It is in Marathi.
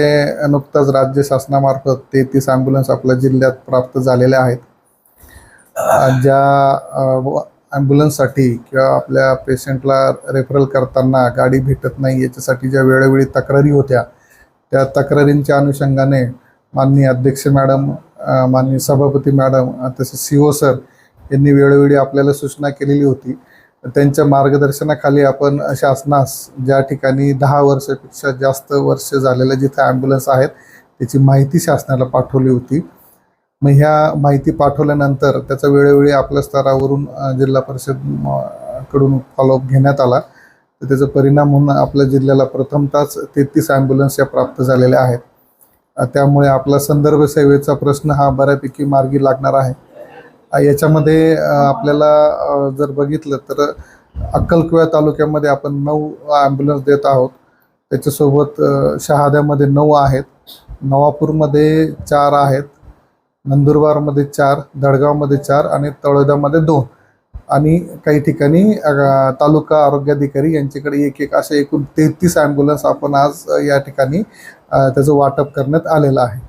ते नुकतंच राज्य शासनामार्फत तेहतीस ॲम्ब्युलन्स आपल्या जिल्ह्यात प्राप्त झालेल्या आहेत. ज्या ॲम्ब्युलन्ससाठी किंवा आपल्या पेशंटला रेफरल करताना गाडी भेटत नाही याच्यासाठी ज्या वेळोवेळी तक्रारी होत्या त्या तक्रारींच्या अनुषंगाने माननीय अध्यक्ष मॅडम माननीय सभापती मॅडम तसेच सी ओ सर यांनी वेळोवेळी आपल्याला सूचना केलेली होती. त्यांच्या मार्गदर्शनाखाली आपण शासनास ज्या ठिकाणी दहा वर्षापेक्षा जास्त वर्ष झालेल्या जिथे ॲम्ब्युलन्स आहेत त्याची माहिती शासनाला पाठवली होती. मग ह्या माहिती पाठवल्यानंतर त्याचा वेळोवेळी आपल्या स्तरावरून जिल्हा परिषदकडून फॉलोअप घेण्यात आला. तर त्याचा परिणाम म्हणून आपल्या जिल्ह्याला प्रथमतःच तेहतीस ॲम्ब्युलन्स या प्राप्त झालेल्या आहेत. त्यामुळे आपला संदर्भ सेवेचा प्रश्न हा बऱ्यापैकी मार्गी लागणार आहे. याच्यामध्ये आपल्याला जर बघितलं तर अक्कलकुवा तालुक्यामध्ये आपण नऊ ॲम्ब्युलन्स देत आहोत. त्याच्यासोबत शहाद्यामध्ये नऊ आहेत. नवापूरमध्ये चार आहेत. नंदुरबारमध्ये चार दडगावमध्ये चार आणि तळोद्यामध्ये दोन. आणि काही ठिकाणी तालुका आरोग्याधिकारी यांच्याकडे एक एक असे एकूण तेहतीस ॲम्ब्युलन्स आपण आज या ठिकाणी त्याचं वाटप करण्यात आलेलं आहे.